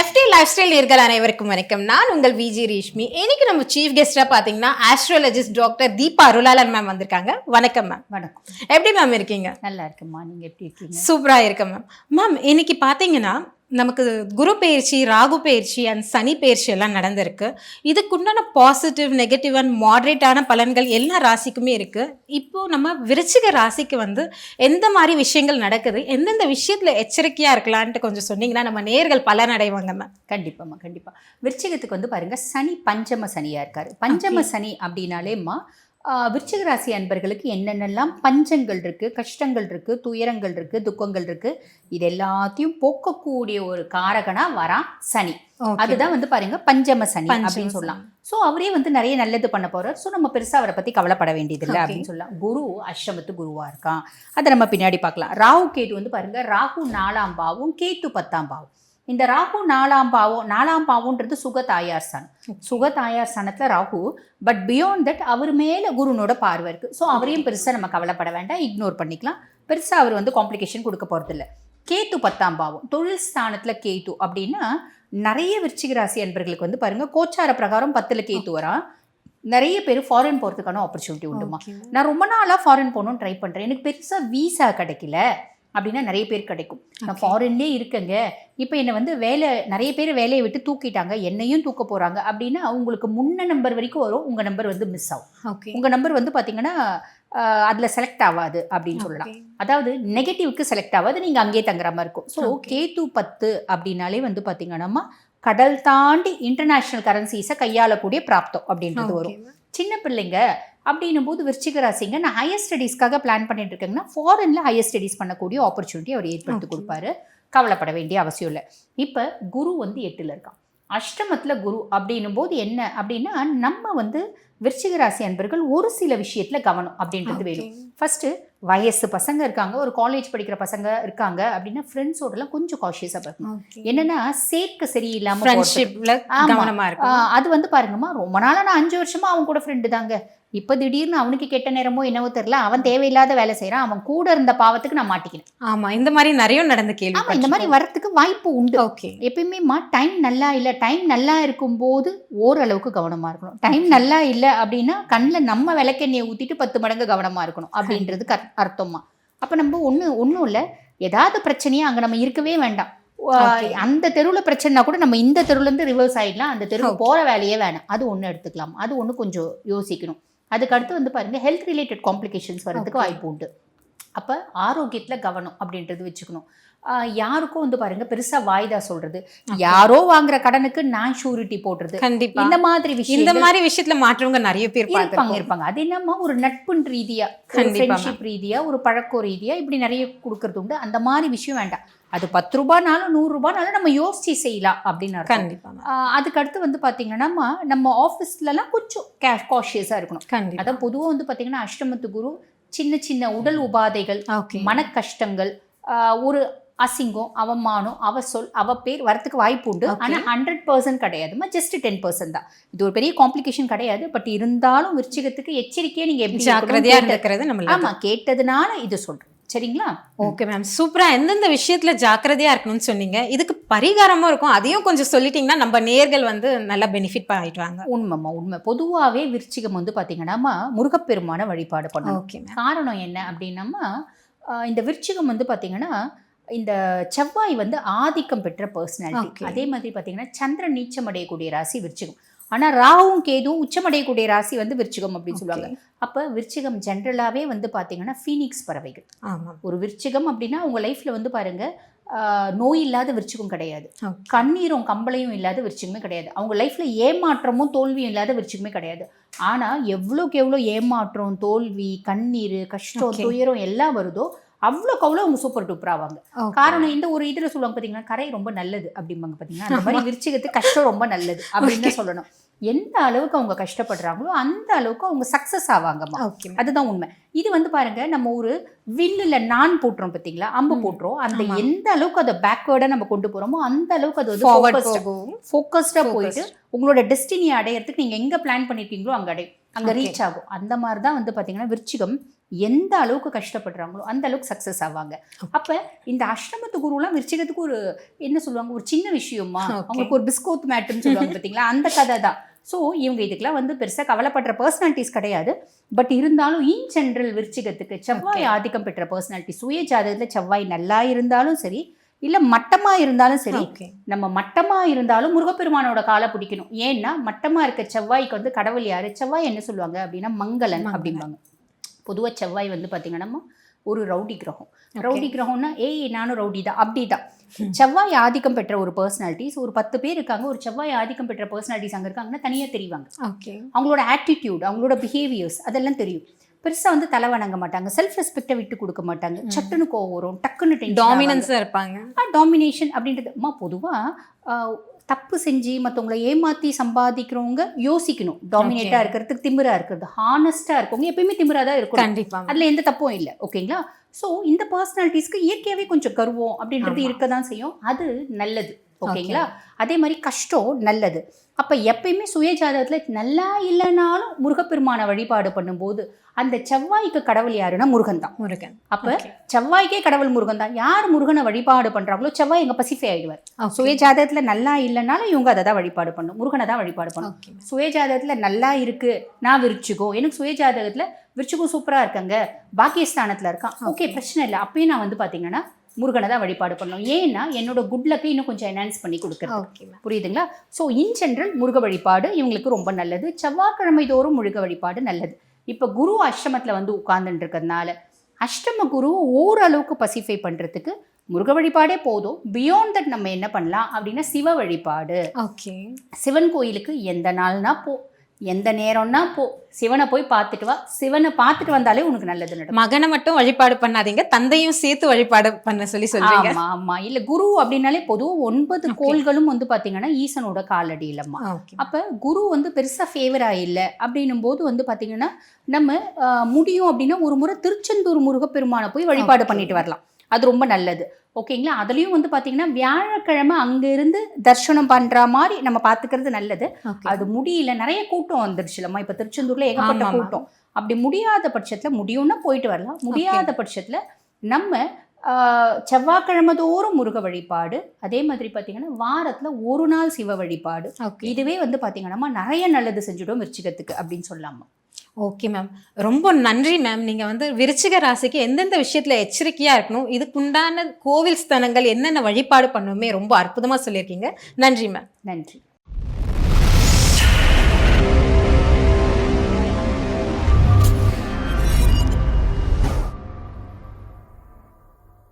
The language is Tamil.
எஃப்டி லைஃப் ஸ்டைல் நேர்கள் அனைவருக்கும் வணக்கம். நான் உங்கள் விஜி ரேஷ்மி இன்னைக்கு நம்ம சீஃப் கெஸ்டா பாத்தீங்கன்னா astrologist doctor Deepa Arulalan ma'am வந்திருக்காங்க. வணக்கம் மேம் வணக்கம். எப்படி மேம் இருக்கீங்க? நல்லா இருக்குமா நீங்க எப்படி இருக்கீங்க? சூப்பரா இருக்கேன் மேம் மேம் இன்னைக்கு பாத்தீங்கன்னா நமக்கு குரு பயிற்சி ராகு பயிற்சி அண்ட் சனி பயிற்சி எல்லாம் நடந்திருக்கு. இதுக்குண்டான பாசிட்டிவ் நெகட்டிவ் அண்ட் மாடரேட்டான பலன்கள் எல்லா ராசிக்குமே இருக்கு. இப்போ நம்ம விருச்சிக ராசிக்கு வந்து எந்த மாதிரி விஷயங்கள் நடக்குது எந்தெந்த விஷயத்துல எச்சரிக்கையா இருக்கலான்ட்டு கொஞ்சம் சொன்னீங்கன்னா நம்ம நேர்கள் பலன் அடைவாங்க மேம் கண்டிப்பாம்மா கண்டிப்பா. விருச்சிகத்துக்கு வந்து பாருங்க சனி பஞ்சம சனியா இருக்காரு. பஞ்சம சனி அப்படின்னாலேம்மா விருச்சிக ராசி அன்பர்களுக்கு என்னென்னலாம் பஞ்சங்கள் இருக்கு கஷ்டங்கள் இருக்கு துயரங்கள் இருக்கு துக்கங்கள் இருக்கு இது எல்லாத்தையும் போக்கக்கூடிய ஒரு காரகனா வரான் சனி. அதுதான் வந்து பாருங்க பஞ்சம சனி அப்படின்னு சொல்லலாம். ஸோ அவரே வந்து நிறைய நல்லது பண்ண போறார். ஸோ நம்ம பெருசா அவரை பத்தி கவலைப்பட வேண்டியதில்லை. அப்படின்னு சொல்லலாம். குரு அஷ்டமத்து குருவா இருக்கான். அதை நம்ம பின்னாடி பார்க்கலாம். ராகு கேது வந்து பாருங்க ராகு நாலாம் பாவும் கேத்து பத்தாம் பாவம். இந்த ராகு நாலாம் பாவம் நாலாம் பாவம்ன்றது சுக தாயார் ஸ்தானம் சுக தாயார் ஸ்தானத்துல ராகு பட் பியாண்ட் தட் அவர் மேல குருனோட பார்வை இருக்கு. ஸோ அவரையும் பெருசா நம்ம கவலைப்பட வேண்டாம் இக்னோர் பண்ணிக்கலாம். பெருசா அவர் வந்து காம்ப்ளிகேஷன் கொடுக்க போறது இல்ல கேத்து பத்தாம் பாவம் தொழில் ஸ்தானத்துல கேத்து அப்படின்னா நிறைய விருச்சிக ராசி அன்பர்களுக்கு வந்து பாருங்க கோச்சார பிரகாரம் பத்துல கேத்து வரா. நிறைய பேர் ஃபாரின் போகிறதுக்கான ஆப்பர்ச்சுனிட்டி உண்டுமா. நான் ரொம்ப நாளாக ஃபாரின் போகணும்னு ட்ரை பண்ணுறேன் எனக்கு பெருசாக வீசா கிடைக்கல. அப்படின்னா நிறைய பேர் கிடைக்கும். நான். ஃபாரின்லேயே இருக்கேங்க. இப்போ என்னை வந்து வேலை நிறைய பேர் வேலையை விட்டு தூக்கிட்டாங்க. என்னையும் தூக்க போகிறாங்க அப்படின்னா உங்களுக்கு முன்ன நம்பர் வரைக்கும் வரும். உங்கள் நம்பர் வந்து மிஸ் ஆகும். ஓகே உங்கள் நம்பர் வந்து பார்த்தீங்கன்னா அதில் செலக்ட் ஆகாது அப்படின்னு சொல்லலாம். அதாவது நெகட்டிவ்க்கு செலக்ட் ஆகாது. நீங்கள் அங்கேயே தங்குற மாதிரி இருக்கும். ஸோ. கேத்து பத்து அப்படின்னாலே வந்து பார்த்தீங்கன்னா கடல் தாண்டி இன்டர்நேஷ்னல் கரன்சிஸை கையாளக்கூடிய பிராப்தம் அப்படின்றது வரும். சின்ன பிள்ளைங்க அப்படின்னும் போது விருச்சிக ராசிங்க நான் ஹையர் ஸ்டடீஸ்க்காக பிளான் பண்ணிட்டு இருக்கேங்கன்னா ஃபாரின்ல ஹையர் ஸ்டடீஸ் பண்ணக்கூடிய ஆப்பர்ச்சுனிட்டி அவர் ஏற்படுத்தி. கொடுப்பாரு. கவலைப்பட வேண்டிய அவசியம் இல்லை. இப்போ குரு வந்து எட்டுல இருக்கான். அஷ்டமத்துல குரு அப்படின்னும் போது என்ன அப்படின்னா நம்ம வந்து விருச்சிக ராசி அன்பர்கள் ஒரு சில விஷயத்துல கவனம் அப்படின்றது வேணும். ஃபர்ஸ்ட் வயசு பசங்க இருக்காங்க ஒரு காலேஜ் படிக்கிற பசங்க இருக்காங்க அப்படின்னா ஃப்ரெண்ட்ஸோடலாம் கொஞ்சம் காஷியஸாக பார்க்கணும். என்னன்னா சேர்க்க சரியில்லாம இருக்கும் அது வந்து பாருங்கம்மா ரொம்ப நாளா நான் அஞ்சு வருஷமா அவன் கூட ஃப்ரெண்டு தாங்க. இப்போ திடீர்னு அவனுக்கு கெட்ட நேரமோ என்னவோ தெரியல அவன் தேவையில்லாத வேலை செய்றான் அவன் கூட இருந்த பாவத்துக்கு நான் மாட்டிக்கினேன் ஆமா இந்த மாதிரி நிறைய நடந்த கேள்வி ஆமா இந்த மாதிரி வரத்துக்கு வாய்ப்பு உண்டு. ஓகே எப்பயுமேம்மா டைம் நல்லா இல்லை டைம் நல்லா இருக்கும்போது ஓரளவுக்கு கவனமா இருக்கணும். டைம் நல்லா இல்லை அப்படின்னா கண்ணில் நம்ம விளக்கெண்ணெயை ஊத்திட்டு பத்து மடங்கு கவனமா இருக்கணும் அப்படின்றதுக்கு அர்த்- அர்த்தமா அப்ப நம்ம ஒண்ணு ஒன்றும் இல்லை. ஏதாவது பிரச்சனையா அங்க நம்ம இருக்கவே வேண்டாம். அந்த தெருவில் பிரச்சனைனா கூட நம்ம இந்த தெருவுல இருந்து ரிவர்ஸ் ஆயிடலாம். அந்த தெருவு. போற வேலையே வேணாம். அது ஒண்ணு எடுத்துக்கலாம். அது ஒண்ணு கொஞ்சம் யோசிக்கணும். அதுக்கு அடுத்து வந்து பாருங்க ஹெல்த் ரிலேட்டட் காம்ப்ளிகேஷன்ஸ் வர்றதுக்கு Okay. வாய்ப்பு உண்டு. அப்ப ஆரோக்கியத்துல கவனம் அப்படின்றது வச்சுக்கணும். யாருக்கும் வந்து பாருங்க பெருசா வாய்தா சொல்றது. யாரோ வாங்குற கடனுக்கு நான் ஷூரிட்டி போடுறது. கண்டிப்பா. இந்த மாதிரி இந்த விஷயம் மாதிரி விஷயத்துல மாற்றவங்க நிறைய பேர் இருப்பாங்க இருப்பாங்க. அது என்னமா ஒரு நட்புன் ரீதியா ஃப்ரெண்ட்ஷிப் ரீதியா ஒரு பழக்கம் ரீதியா இப்படி நிறைய கொடுக்கறது உண்டு. அந்த மாதிரி விஷயம் வேண்டாம். அது பத்து ரூபாய்னாலும் நூறு ரூபாய்னாலும் நம்ம யோசிச்சு செய்யலாம் அப்படின்னு. கண்டிப்பா அதுக்கு அடுத்து வந்து பாத்தீங்கன்னா நம்ம ஆஃபீஸ்லலாம் கொஞ்சம் காஷியஸா இருக்கணும். கண்டிப்பா. அதான் பொதுவா வந்து பாத்தீங்கன்னா அஷ்டமத்து குரு சின்ன சின்ன உடல் உபாதைகள் மன கஷ்டங்கள் ஒரு அசிங்கம் அவமானம் அவ சொல் அவ பேர் வரத்துக்கு வாய்ப்பு உண்டு. Okay. ஆனா ஹண்ட்ரட் பர்சன்ட் கிடையாதுமா ஜஸ்ட் டென் பர்சன்ட் தான். இது ஒரு பெரிய காம்ப்ளிகேஷன் கிடையாது. பட் இருந்தாலும் விருச்சிகத்துக்கு எச்சரிக்கையா நீங்க எப்படி ஜாக்கிரதையா இருக்கணும் கேட்ட- இருக்கிறது நம்ம ஆமா கேட்டதுனால இது சொல்றேன். சரிங்களா? ஓகே மேம் சூப்பரா எந்தெந்த விஷயத்துல ஜாக்கிரதையா இருக்கணும்னு சொன்னீங்க? இதுக்கு பரிகாரமும் இருக்கும். அதையும் கொஞ்சம் சொல்லிட்டீங்கன்னா நம்ம நேர்கள் வந்து நல்லா பெனிஃபிட் பண்ணிடுவாங்க உண்மைம்மா உண்மை. பொதுவாவே விருச்சிகம் வந்து பாத்தீங்கன்னா முருகப்பெருமான வழிபாடு பண்ணணும். ஓகே மேம் காரணம் என்ன அப்படின்னம்மா இந்த விருச்சிகம் வந்து பாத்தீங்கன்னா இந்த செவ்வாய் வந்து ஆதிக்கம் பெற்ற பர்சனாலிட்டி. அதே மாதிரி பாத்தீங்கன்னா சந்திரன் நீச்சம் அடையக்கூடிய ராசி விருச்சிகம். ஆனா ராகுவும் கேதுவும் உச்சமடையக்கூடிய ராசி வந்து விருச்சிகம் அப்படின்னு சொல்லுவாங்க. அப்ப விருச்சிகம் ஜென்ரலாவே வந்து பாத்தீங்கன்னா ஃபீனிக்ஸ் பறவைகள். ஆமா. ஒரு விருச்சிகம் அப்படின்னா உங்க லைஃப்ல வந்து பாருங்க ஆஹ் நோய் இல்லாத விருச்சிகம் கிடையாது. கண்ணீரும் கம்பளையும் இல்லாத விருச்சிகமே கிடையாது. அவங்க லைஃப்ல ஏமாற்றமும் தோல்வியும் இல்லாத விருச்சிகமே கிடையாது. ஆனா எவ்வளோக்கு எவ்வளோ ஏமாற்றம் தோல்வி கண்ணீர் கஷ்டம். துயரம் எல்லாம் வருதோ அவ்வளோக்கு அவ்வளோ அவங்க சூப்பர் டூப்பர் ஆவாங்க. காரணம் இந்த ஒரு இதுல சொல்லுவாங்க பாத்தீங்கன்னா கரை ரொம்ப நல்லது அப்படிம்பாங்க பாத்தீங்கன்னா அந்த மாதிரி விருச்சிகத்துக்கு கஷ்டம் ரொம்ப நல்லது அப்படின்னு சொல்லணும். எந்த அளவுக்கு அவங்க கஷ்டப்படுறாங்களோ அந்த அளவுக்கு அவங்க சக்சஸ் ஆவாங்கம்மா. ஓகே அதுதான் உண்மை. இது வந்து பாருங்க நம்ம ஒரு வில்லுல நான் போட்டுறோம் பாத்தீங்களா? அம்பு. போட்டுறோம். அந்த. எந்த அளவுக்கு அதை பேக்வேர்டா நம்ம கொண்டு போறோமோ அந்த அளவுக்கு அது வந்து ஃபோக்கஸ்டாக. போயிட்டு உங்களோட டெஸ்டினியை அடையறதுக்கு நீங்கள் எங்கே பிளான் பண்ணிருக்கீங்களோ அங்கே அடையும் அங்க. ரீச் ஆகும். அந்த மாதிரி தான் வந்து பாத்தீங்கன்னா விருச்சிகம் எந்த அளவுக்கு கஷ்டப்படுறாங்களோ அந்த அளவுக்கு சக்சஸ் ஆவாங்க. அப்ப இந்த அஷ்டமத்து குருலாம் விருச்சிகத்துக்கு ஒரு என்ன சொல்லுவாங்க ஒரு சின்ன விஷயமா. அவங்களுக்கு ஒரு பிஸ்கோத் மேட்டுன்னு சொல்லுவாங்க பாத்தீங்களா? அந்த கதை தான் ஸோ இவங்க இதுக்கெல்லாம் வந்து பெருசா கவலைப்படுற பர்சனாலிட்டிஸ் கிடையாது. பட் இருந்தாலும் இன் ஜென்ரல் விருச்சிகத்துக்கு செவ்வாய். ஆதிக்கம் பெற்ற பர்சனாலிட்டி சுய ஜாதகத்துல செவ்வாய் நல்லா இருந்தாலும் சரி இல்ல மட்டமா இருந்தாலும் சரி நம்ம மட்டமா இருந்தாலும் முருகப்பெருமானோட காலை பிடிக்கணும். ஏன்னா மட்டமா இருக்க செவ்வாய்க்கு வந்து கடவுள் யாரு? செவ்வாய் என்ன சொல்லுவாங்க அப்படின்னா மங்களன். அப்படிம்பாங்க. பொதுவா செவ்வாய் வந்து பாத்தீங்கன்னா ஒரு ரவுடி கிரகம். ரவுடி கிரகம்னா ஏய் நானும் ரவுடி தான். அப்படி தான் செவ்வாய் ஆதிக்கம் பெற்ற ஒரு பர்சனாலிட்டிஸ் ஒரு பத்து பேர் இருக்காங்க ஒரு செவ்வாய் ஆதிக்கம் பெற்ற பர்சனாலிட்டிஸ் அங்க இருக்காங்கன்னா தனியா தெரிவாங்க. ஓகே. அவங்களோட ஆட்டிடியூட் அவங்களோட பிஹேவியர்ஸ் அதெல்லாம் தெரியும். பெருசா வந்து தலை வணங்க மாட்டாங்க செல்ஃப் ரெஸ்பெக்டை விட்டு கொடுக்க மாட்டாங்க. சட்டுன்னு கோவம் வரும் டக்குன்னு tension ஆவாங்க. டாமினன்ஸா இருப்பாங்க. டாமினேஷன் அப்படின்றது அம்மா பொதுவாக தப்பு செஞ்சு மற்றவங்கள ஏமாற்றி சம்பாதிக்கிறவங்க யோசிக்கணும். டாமினேட்டாக. இருக்கிறதுக்கு திமிரா இருக்கிறது. ஹானஸ்ட்டாக இருக்கவங்க எப்பயுமே திமிரா தான் இருக்கணும். கண்டிப்பா. அதில் எந்த தப்பும் இல்லை. ஓகேங்களா ஸோ இந்த பர்சனாலிட்டிஸ்க்கு இயற்கையாகவே கொஞ்சம் கர்வம் அப்படின்றது. இருக்க தான் செய்யும். அது நல்லது. ஓகேங்களா? அதே மாதிரி கஷ்டம் நல்லது. அப்போ எப்பயுமே சுய ஜாதகத்தில் நல்லா இல்லைனாலும் முருகப்பெருமான வழிபாடு பண்ணும்போது அந்த செவ்வாய்க்கு கடவுள் யாருன்னா முருகன் தான். முருகன். அப்ப. செவ்வாய்க்கே கடவுள் முருகன் தான். யார் முருகனை வழிபாடு பண்றாங்களோ செவ்வாய் எங்க பசிஃபை Okay. சுய ஜாதகத்துல நல்லா இல்லைனாலும் இவங்க அதை தான் வழிபாடு பண்ணும் முருகனை தான் வழிபாடு பண்ணும். சுய ஜாதகத்துல நல்லா இருக்கு நான் விருச்சிகோ. எனக்கு சுய ஜாதகத்துல விருச்சிகோ சூப்பரா இருக்கங்க பாக்கியஸ்தானத்துல இருக்கான். ஓகே பிரச்சனை இல்லை. அப்பயும் நான் வந்து பாத்தீங்கன்னா முருகனை தான் வழிபாடு பண்ணணும். ஏன்னா என்னோட குட் லக்கை இன்னும் கொஞ்சம் என்ஹான்ஸ் பண்ணி மேம் புரியுதுங்களா? ஸோ இன் ஜென்ரல் முருக வழிபாடு இவங்களுக்கு ரொம்ப நல்லது. செவ்வாய்க்கிழமை தோறும் முருக வழிபாடு நல்லது. இப்போ குரு அஷ்டமத்தில் வந்து உட்கார்ந்துட்டு இருக்கிறதுனால அஷ்டம குரு ஓரளவுக்கு பசிஃபை பண்ணுறதுக்கு முருக வழிபாடே போதும். பியாண்ட் தட் நம்ம என்ன பண்ணலாம் அப்படின்னா சிவ வழிபாடு. ஓகே சிவன் கோயிலுக்கு எந்த நாள்னா போ எந்த நேரம்னா போ சிவனை போய் பார்த்துட்டு வா. சிவனை பார்த்துட்டு வந்தாலே உனக்கு நல்லது நடக்கும். மகனை மட்டும் வழிபாடு பண்ணாதீங்க. தந்தையும் சேர்த்து வழிபாடு பண்ண சொல்லி சொல்றீங்க. ஆமா ஆமா. இல்ல குரு அப்படின்னாலே பொதுவாக ஒன்பது. கோள்களும் வந்து பாத்தீங்கன்னா ஈசனோட காலடியிலம்மா. ஓகே அப்போ குரு வந்து பெருசாக ஃபேவராக இல்லை அப்படின்னும் போது வந்து பார்த்தீங்கன்னா நம்ம முடியும் அப்படின்னா ஒரு முறை திருச்செந்தூர் முருகப்பெருமானை போய் வழிபாடு. பண்ணிட்டு வரலாம். அது ரொம்ப நல்லது. ஓகேங்களா? அதுலேயும் வந்து பார்த்தீங்கன்னா வியாழக்கிழமை அங்கேருந்து தர்ஷனம் பண்ணுற மாதிரி நம்ம பார்த்துக்கிறது நல்லது. அது முடியல நிறைய கூட்டம் வந்துருச்சுலம்மா. இப்போ திருச்செந்தூரில் ஏகப்பட்ட. கூட்டம். அப்படி முடியாத பட்சத்தில் முடியும்னா போயிட்டு வரலாம். முடியாத பட்சத்தில் நம்ம ஆஹ், செவ்வாய்க்கிழமை தோறும் முருக வழிபாடு அதே மாதிரி பார்த்தீங்கன்னா வாரத்தில் ஒரு நாள் சிவ வழிபாடு. இதுவே வந்து பாத்தீங்கன்னா நிறைய நல்லது செஞ்சுடும் விருச்சிகத்துக்கு அப்படின்னு சொல்லலாமா ஓகே மேம் ரொம்ப நன்றி மேம் நீங்கள் வந்து விருச்சிக ராசிக்கு எந்தெந்த விஷயத்தில் எச்சரிக்கையாக இருக்கணும் இதுக்குண்டான கோவில் ஸ்தலங்கள் என்னென்ன வழிபாடு பண்ணுமே ரொம்ப அற்புதமாக சொல்லியிருக்கீங்க. நன்றி மேம் நன்றி.